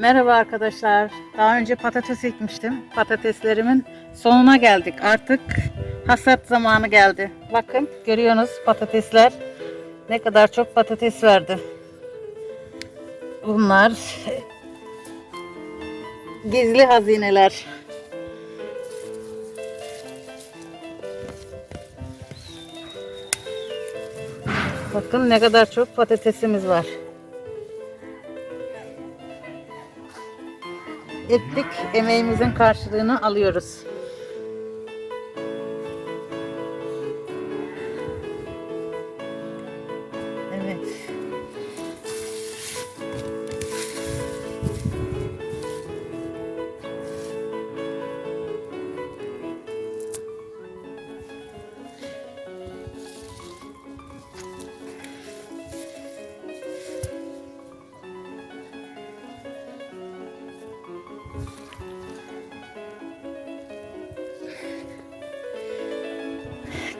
Merhaba arkadaşlar. Daha önce patates ekmiştim. Patateslerimin sonuna geldik. Artık hasat zamanı geldi. Bakın görüyorsunuz patatesler ne kadar çok patates verdi. Bunlar gizli hazineler. Bakın ne kadar çok patatesimiz var. Ettik, emeğimizin karşılığını alıyoruz.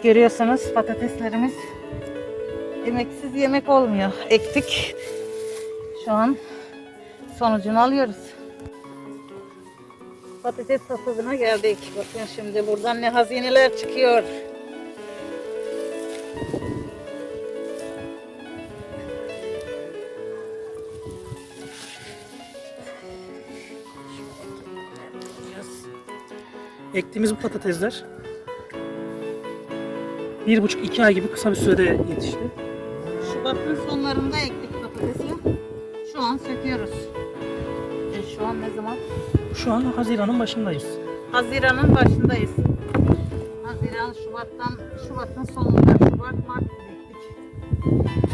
Görüyorsunuz patateslerimiz emeksiz yemek olmuyor. Ektik. Şu an sonucunu alıyoruz. Patates hasadına geldik. Bakın şimdi buradan ne hazineler çıkıyor. Ektiğimiz bu patatesler bir buçuk iki ay gibi kısa bir sürede yetişti. Şubat'ın sonlarında ektik patatesi. Şu an söküyoruz. E, şu an ne zaman? Şu an Haziran'ın başındayız. Haziran'ın başındayız. Haziran, Şubat'tan, Şubat'ın sonunda, Şubat, Mart ektik.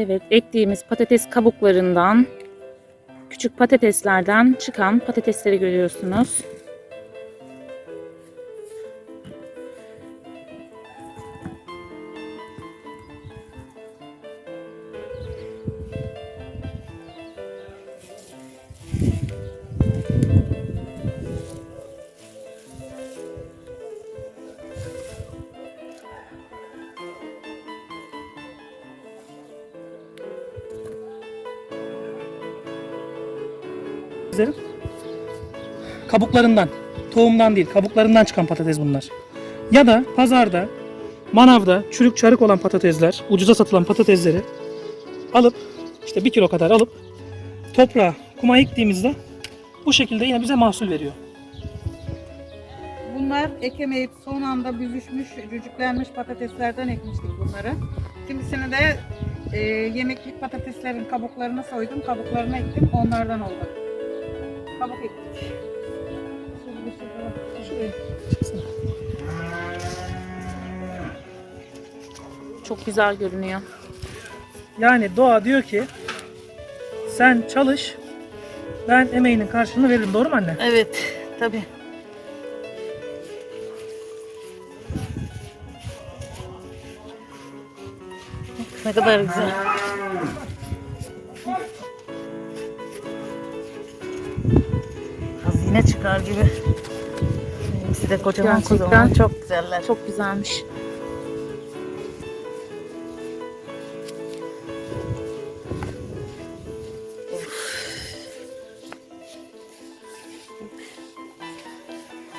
Evet, ektiğimiz patates kabuklarından, küçük patateslerden çıkan patatesleri görüyorsunuz. Patateslerin kabuklarından, tohumdan değil, kabuklarından çıkan patates bunlar. Ya da pazarda, manavda çürük çarık olan patatesler, ucuza satılan patatesleri alıp işte bir kilo kadar alıp toprağa, kuma ektiğimizde bu şekilde yine bize mahsul veriyor. Bunlar ekemeyip son anda büzüşmüş, cücüklenmiş patateslerden ekmiştik bunları. Kimisini de e, yemeklik patateslerin kabuklarını soydum, kabuklarını ektim, onlardan oldu. Ektik. Şöyle şuraya. Çok güzel görünüyor. Yani doğa diyor ki sen çalış ben emeğinin karşılığını veririm. Doğru mu anne? Evet, tabii. ne kadar güzel. Hazine çıkar gibi. Hepsi de kocaman Gerçekten. kocaman. Çok güzeller. Çok güzelmiş.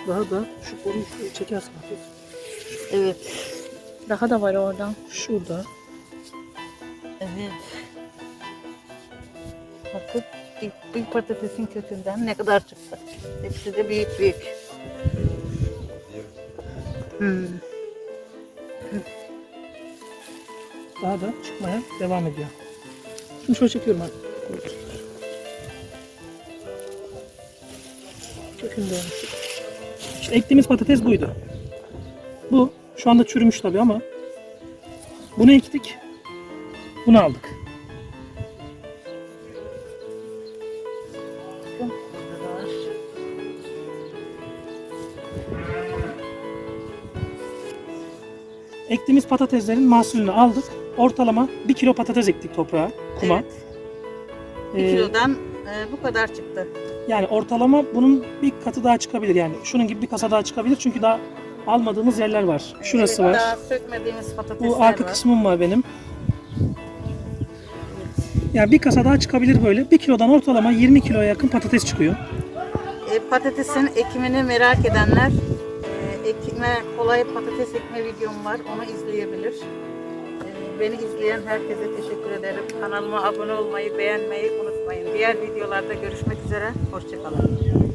Daha da şu kolu çekersin. Evet. Daha da var orada. Şurada. Evet. Bakın bir, bir patatesin kökünden ne kadar çıktı. Hepsi de büyük büyük. Hmm. Daha da çıkmaya devam ediyor. Şimdi şöyle çekiyorum abi. Kökünde. İşte ektiğimiz patates buydu. Bu şu anda çürümüş tabii ama bunu ektik. Bunu aldık. Bakın. Ektiğimiz patateslerin mahsulünü aldık. Ortalama 1 kilo patates ektik toprağa, kuma. Evet. Bir Ee, kilodan e, bu kadar çıktı. Yani ortalama bunun bir katı daha çıkabilir yani. Şunun gibi bir kasa daha çıkabilir çünkü daha almadığımız yerler var. Şurası Evet, var. Daha sökmediğimiz patatesler Bu arka var. kısmım var benim. Yani bir kasa daha çıkabilir böyle. Bir kilodan ortalama 20 kiloya yakın patates çıkıyor. E, patatesin ekimini merak edenler e, ekme kolay patates ekme videom var. Onu izleyebilir. E, beni izleyen herkese teşekkür ederim. Kanalıma abone olmayı, beğenmeyi unutmayın. Diğer videolarda görüşmek üzere. Hoşçakalın.